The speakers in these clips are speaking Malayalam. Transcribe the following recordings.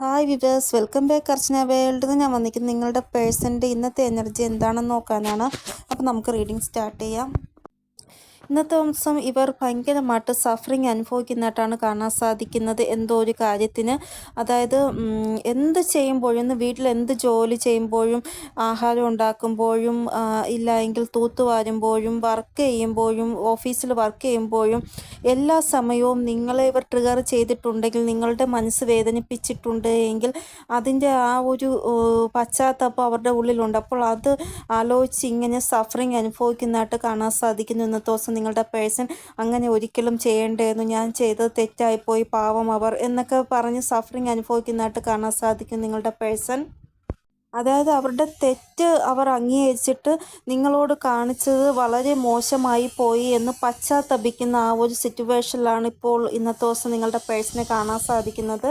Hi viewers welcome back Archana world ഞാൻ വന്നിരിക്കുന്നത് നിങ്ങളുടെ പേഴ്സന്റെ ഇന്നത്തെ എനർജി എന്താണെന്ന് നോക്കാനാണ്. അപ്പോൾ നമുക്ക് റീഡിംഗ് സ്റ്റാർട്ട് ചെയ്യാം. ഇന്നത്തെ ദിവസം ഇവർ ഭയങ്കരമായിട്ട് സഫറിങ് അനുഭവിക്കുന്നതായിട്ടാണ് കാണാൻ സാധിക്കുന്നത്. എന്തോ ഒരു കാര്യത്തിന്. അതായത് എന്ത് ചെയ്യുമ്പോഴും വീട്ടിൽ എന്ത് ജോലി ചെയ്യുമ്പോഴും ആഹാരം ഉണ്ടാക്കുമ്പോഴും ഇല്ല എങ്കിൽ തൂത്തുവാരുമ്പോഴും വർക്ക് ചെയ്യുമ്പോഴും ഓഫീസിൽ വർക്ക് ചെയ്യുമ്പോഴും എല്ലാ സമയവും നിങ്ങളെ ഇവർ ട്രിഗർ ചെയ്തിട്ടുണ്ടെങ്കിൽ നിങ്ങളുടെ മനസ്സ് വേദനിപ്പിച്ചിട്ടുണ്ട് എങ്കിൽ അതിന്റെ ആ ഒരു പശ്ചാത്തലം അവരുടെ ഉള്ളിലുണ്ട്. അപ്പോൾ അത് ആലോചിച്ച് ഇങ്ങനെ സഫറിങ് അനുഭവിക്കുന്നതായിട്ട് കാണാൻ സാധിക്കുന്നു ഇന്നത്തെ ദിവസം. നിങ്ങളുടെ പേഴ്സൺ അങ്ങനെ ഒരിക്കലും ചെയ്യേണ്ടതെന്ന് ഞാൻ ചെയ്തത് തെറ്റായിപ്പോയി പാവം അവർ എന്നൊക്കെ പറഞ്ഞ് സഫറിങ് അനുഭവിക്കുന്നതായിട്ട് കാണാൻ സാധിക്കും നിങ്ങളുടെ പേഴ്സൺ. അതായത് അവരുടെ തെറ്റ് അവർ അംഗീകരിച്ചിട്ട് നിങ്ങളോട് കാണിച്ചത് വളരെ മോശമായി പോയി എന്ന് പശ്ചാത്തപിക്കുന്ന ആ ഒരു സിറ്റുവേഷനിലാണ് ഇപ്പോൾ ഇന്നത്തെ ദിവസം നിങ്ങളുടെ പേഴ്സണെ കാണാൻ സാധിക്കുന്നത്.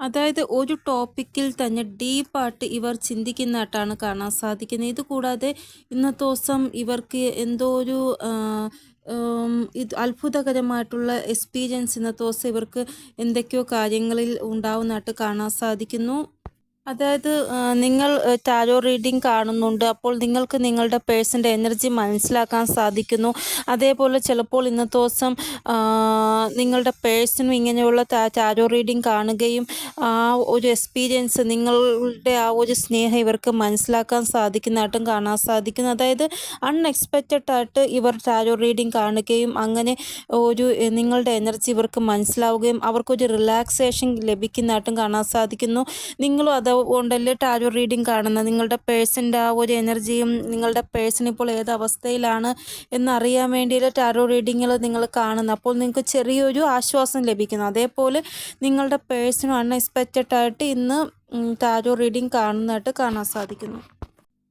അതായത് ഒരു ടോപ്പിക്കിൽ തന്നെ ഡീപ്പായിട്ട് ഇവർ ചിന്തിക്കുന്നതായിട്ടാണ് കാണാൻ സാധിക്കുന്നത്. ഇത് കൂടാതെ ഇന്നത്തെ ദിവസം ഇവർക്ക് എന്തോ ഒരു ഇത് അത്ഭുതകരമായിട്ടുള്ള എക്സ്പീരിയൻസ് ഇന്നത്തെ ദിവസം ഇവർക്ക് എന്തൊക്കെയോ കാര്യങ്ങളിൽ ഉണ്ടാവുന്നതായിട്ട് കാണാൻ സാധിക്കുന്നു. അതായത് നിങ്ങൾ ടാരോ റീഡിംഗ് കാണുന്നുണ്ട്. അപ്പോൾ നിങ്ങൾക്ക് നിങ്ങളുടെ പേഴ്സന്റെ എനർജി മനസ്സിലാക്കാൻ സാധിക്കുന്നു. അതേപോലെ ചിലപ്പോൾ ഇന്നത്തെ ദിവസം നിങ്ങളുടെ പേഴ്സണും ഇങ്ങനെയുള്ള ടാരോ റീഡിംഗ് കാണുകയും ആ ഒരു എക്സ്പീരിയൻസ് നിങ്ങളുടെ ആ ഒരു സ്നേഹം ഇവർക്ക് മനസ്സിലാക്കാൻ സാധിക്കുന്നതായിട്ടും കാണാൻ സാധിക്കുന്നു. അതായത് അൺഎക്സ്പെക്റ്റഡ് ആയിട്ട് ഇവർ ടാരോ റീഡിംഗ് കാണുകയും അങ്ങനെ ഒരു നിങ്ങളുടെ എനർജി ഇവർക്ക് മനസ്സിലാവുകയും അവർക്കൊരു റിലാക്സേഷൻ ലഭിക്കുന്നതായിട്ടും കാണാൻ സാധിക്കുന്നു. നിങ്ങളും അതുകൊണ്ടല്ലേ ടാരോ റീഡിംഗ് കാണുന്നത്? നിങ്ങളുടെ പേഴ്സന്റെ ആ ഒരു എനർജിയും നിങ്ങളുടെ പേഴ്സൺ ഇപ്പോൾ ഏത് അവസ്ഥയിലാണ് എന്നറിയാൻ വേണ്ടിയിട്ട് ടാരോ റീഡിങ്ങിൽ നിങ്ങൾ കാണുന്നത്. അപ്പോൾ നിങ്ങൾക്ക് ചെറിയൊരു ആശ്വാസം ലഭിക്കുന്നു. അതേപോലെ നിങ്ങളുടെ പേഴ്സണും അൺഎക്സ്പെക്റ്റഡ് ആയിട്ട് ഇന്ന് ടാരോ റീഡിംഗ് കാണുന്നതായിട്ട് കാണാൻ സാധിക്കുന്നു.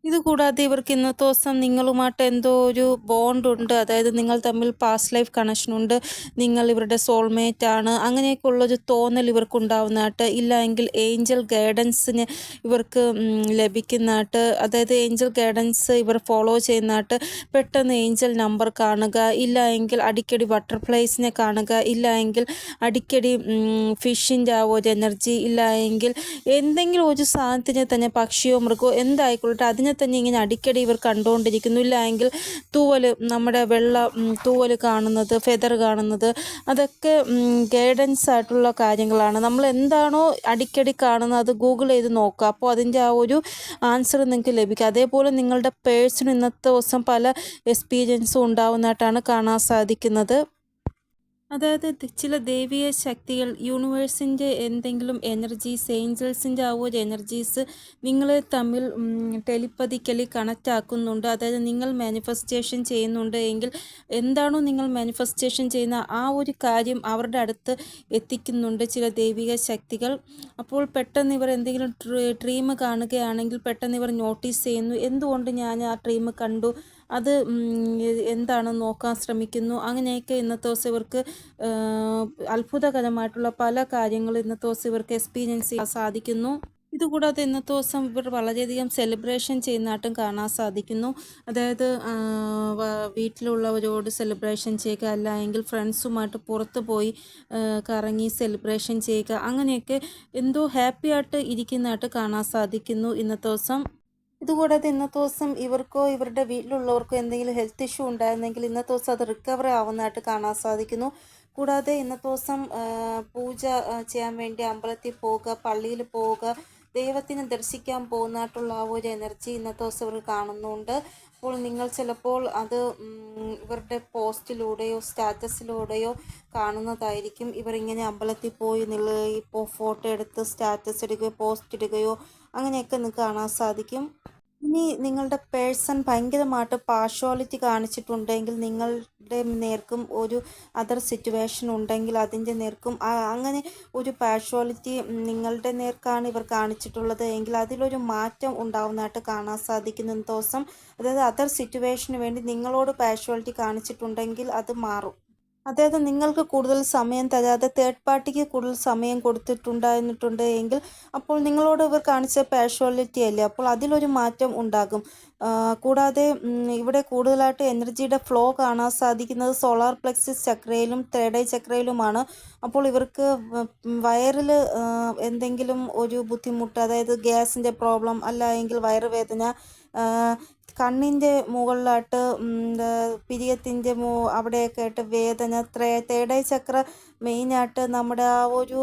ഇതുകൂടാതെ ഇവർക്ക് ഇന്നത്തെ ദിവസം നിങ്ങളുമായിട്ട് എന്തോ ഒരു ബോണ്ട് ഉണ്ട്. അതായത് നിങ്ങൾ തമ്മിൽ പാസ്റ്റ് ലൈഫ് കണക്ഷൻ ഉണ്ട്. നിങ്ങൾ ഇവരുടെ സോൾമേറ്റ് ആണ്. അങ്ങനെയൊക്കെ ഉള്ളൊരു തോന്നൽ ഇവർക്ക് ഉണ്ടാവുന്നതായിട്ട് ഇല്ല എങ്കിൽ ഏഞ്ചൽ ഗൈഡൻസിന് ഇവർക്ക് ലഭിക്കുന്നതായിട്ട് അതായത് ഏഞ്ചൽ ഗൈഡൻസ് ഇവർ ഫോളോ ചെയ്യുന്നതായിട്ട് പെട്ടെന്ന് ഏഞ്ചൽ നമ്പർ കാണുക ഇല്ല എങ്കിൽ അടിക്കടി ബട്ടർഫ്ലൈസിനെ കാണുക ഇല്ല എങ്കിൽ അടിക്കടി ഫിഷിന്റെ ആ ഒരു എനർജി ഇല്ല എങ്കിൽ എന്തെങ്കിലും ഒരു സാധനത്തിനെ തന്നെ പക്ഷിയോ മൃഗമോ എന്തായിക്കൊള്ളട്ടെ അതിനെ തന്നെ ഇങ്ങനെ അടിക്കടി ഇവർ കണ്ടുകൊണ്ടിരിക്കുന്നു ഇല്ല എങ്കിൽ തൂവൽ നമ്മുടെ വെള്ള തൂവൽ കാണുന്നത് ഫെദർ കാണുന്നത് അതൊക്കെ ഗൈഡൻസ് ആയിട്ടുള്ള കാര്യങ്ങളാണ്. നമ്മൾ എന്താണോ അടിക്കടി കാണുന്നത് അത് ഗൂഗിൾ ചെയ്ത് നോക്കുക. അപ്പോൾ അതിന്റെ ആ ഒരു ആൻസർ നിങ്ങൾക്ക് ലഭിക്കും. അതേപോലെ നിങ്ങളുടെ പേഴ്സിന് ഇന്നത്തെ ദിവസം പല എക്സ്പീരിയൻസും ഉണ്ടാവുന്നതായിട്ടാണ് കാണാൻ സാധിക്കുന്നത്. അതായത് ചില ദൈവിക ശക്തികൾ യൂണിവേഴ്സിന്റെ എന്തെങ്കിലും എനർജീസ് ഏഞ്ചൽസിന്റെ ആ ഒരു എനർജീസ് നിങ്ങൾ തമ്മിൽ ടെലിപ്പതിക്കലി കണക്റ്റ് ആക്കുന്നുണ്ട്. അതായത് നിങ്ങൾ മാനിഫെസ്റ്റേഷൻ ചെയ്യുന്നുണ്ട് എങ്കിൽ എന്താണോ നിങ്ങൾ മാനിഫെസ്റ്റേഷൻ ചെയ്യുന്ന ആ ഒരു കാര്യം അവരുടെ അടുത്ത് എത്തിക്കുന്നുണ്ട് ചില ദൈവിക ശക്തികൾ. അപ്പോൾ പെട്ടെന്ന് ഇവർ എന്തെങ്കിലും ഡ്രീം കാണുകയാണെങ്കിൽ പെട്ടെന്ന് ഇവർ നോട്ടീസ് ചെയ്യുന്നു. എന്തുകൊണ്ട് ഞാൻ ആ ഡ്രീം കണ്ടു? അത് എന്താണ് എന്താണെന്ന് നോക്കാൻ ശ്രമിക്കുന്നു? അങ്ങനെയൊക്കെ ഇന്നത്തെ ദിവസം ഇവർക്ക് അത്ഭുതകരമായിട്ടുള്ള പല കാര്യങ്ങളും ഇന്നത്തെ ദിവസം ഇവർക്ക് എക്സ്പീരിയൻസ് ചെയ്യാൻ സാധിക്കുന്നു. ഇതുകൂടാതെ ഇന്നത്തെ ദിവസം ഇവർ വളരെയധികം സെലിബ്രേഷൻ ചെയ്യുന്നതായിട്ടും കാണാൻ സാധിക്കുന്നു. അതായത് വീട്ടിലുള്ളവരോട് സെലിബ്രേഷൻ ചെയ്യുക അല്ലെങ്കിൽ ഫ്രണ്ട്സുമായിട്ട് പുറത്ത് പോയി കറങ്ങി സെലിബ്രേഷൻ ചെയ്യുക അങ്ങനെയൊക്കെ എന്തോ ഹാപ്പി ആയിട്ട് ഇരിക്കുന്നതായിട്ട് കാണാൻ സാധിക്കുന്നു ഇന്നത്തെ ദിവസം. ഇതുകൂടാതെ ഇന്നത്തെ ദിവസം ഇവർക്കോ ഇവരുടെ വീട്ടിലുള്ളവർക്കോ എന്തെങ്കിലും ഹെൽത്ത് ഇഷ്യൂ ഉണ്ടായിരുന്നെങ്കിൽ ഇന്നത്തെ ദിവസം അത് റിക്കവർ ആവുന്നതായിട്ട് കാണാൻ സാധിക്കുന്നു. കൂടാതെ ഇന്നത്തെ ദിവസം പൂജ ചെയ്യാൻ വേണ്ടി അമ്പലത്തിൽ പോവുക പള്ളിയിൽ പോവുക ദൈവത്തിനെ ദർശിക്കാൻ പോകുന്നതായിട്ടുള്ള ആ ഒരു എനർജി ഇന്നത്തെ ദിവസം ഇവർ കാണുന്നുണ്ട്. അപ്പോൾ നിങ്ങൾ ചിലപ്പോൾ അത് ഇവരുടെ പോസ്റ്റിലൂടെയോ സ്റ്റാറ്റസിലൂടെയോ കാണുന്നതായിരിക്കും. ഇവരിങ്ങനെ അമ്പലത്തിൽ പോയി നിങ്ങൾ ഇപ്പോൾ ഫോട്ടോ എടുത്ത് സ്റ്റാറ്റസ് ഇടുകയോ പോസ്റ്റ് ഇടുകയോ അങ്ങനെയൊക്കെ നിങ്ങൾക്ക് കാണാൻ സാധിക്കും. ഇനി നിങ്ങളുടെ പേഴ്സൺ ഭയങ്കരമായിട്ട് പാർഷ്വാലിറ്റി കാണിച്ചിട്ടുണ്ടെങ്കിൽ നിങ്ങളുടെ നേർക്കും ഒരു അതർ സിറ്റുവേഷൻ ഉണ്ടെങ്കിൽ അതിന്റെ നേർക്കും അങ്ങനെ ഒരു പാർഷ്വാലിറ്റി നിങ്ങളുടെ നേർക്കാണ് ഇവർ കാണിച്ചിട്ടുള്ളത് എങ്കിൽ അതിലൊരു മാറ്റം ഉണ്ടാവുന്നതായിട്ട് കാണാൻ സാധിക്കുന്ന ദിവസം അതായത് അതർ സിറ്റുവേഷന് വേണ്ടി നിങ്ങളോട് പാർഷ്വാലിറ്റി കാണിച്ചിട്ടുണ്ടെങ്കിൽ അത് മാറും. അതായത് നിങ്ങൾക്ക് കൂടുതൽ സമയം തരാതെ തേർഡ് പാർട്ടിക്ക് കൂടുതൽ സമയം കൊടുത്തിട്ടുണ്ടായിരുന്നിട്ടുണ്ട് എങ്കിൽ അപ്പോൾ നിങ്ങളോട് ഇവർ കാണിച്ച പാഷ്വാലിറ്റി അല്ലേ? അപ്പോൾ അതിലൊരു മാറ്റം ഉണ്ടാകും. കൂടാതെ ഇവിടെ കൂടുതലായിട്ട് എനർജിയുടെ ഫ്ലോ കാണാൻ സാധിക്കുന്നത് സോളാർ പ്ലെക്സിസ് ചക്രയിലും തേർഡ് ഐ ചക്രയിലുമാണ്. അപ്പോൾ ഇവർക്ക് വയറിൽ എന്തെങ്കിലും ഒരു ബുദ്ധിമുട്ട് അതായത് ഗ്യാസിന്റെ പ്രോബ്ലം അല്ല എങ്കിൽ വയറുവേദന കണ്ണിന്റെ മുകളിലായിട്ട് പിരിയത്തിന്റെ മു അവിടെയൊക്കെ ആയിട്ട് വേദന ത്രേ തേടൈ ചക്ര മെയിനായിട്ട് നമ്മുടെ ആ ഒരു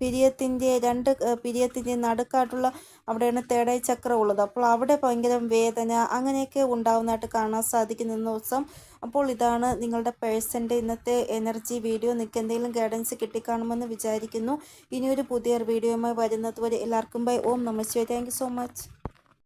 പിരിയത്തിന്റെ രണ്ട് പിരിയത്തിന്റെ നടുക്കായിട്ടുള്ള അവിടെയാണ് തേടൈ ചക്ര ഉള്ളത്. അപ്പോൾ അവിടെ ഭയങ്കര വേദന അങ്ങനെയൊക്കെ ഉണ്ടാവുന്നതായിട്ട് കാണാൻ സാധിക്കുന്ന ദിവസം. അപ്പോൾ ഇതാണ് നിങ്ങളുടെ പേഴ്സന്റെ ഇന്നത്തെ എനർജി വീഡിയോ. നിങ്ങൾക്ക് എന്തെങ്കിലും ഗൈഡൻസ് കിട്ടിക്കാണുമെന്ന് വിചാരിക്കുന്നു. ഇനിയൊരു പുതിയ വീഡിയോയുമായി വരുന്നത് വരെ എല്ലാവർക്കും bye. Om namaste thank so much.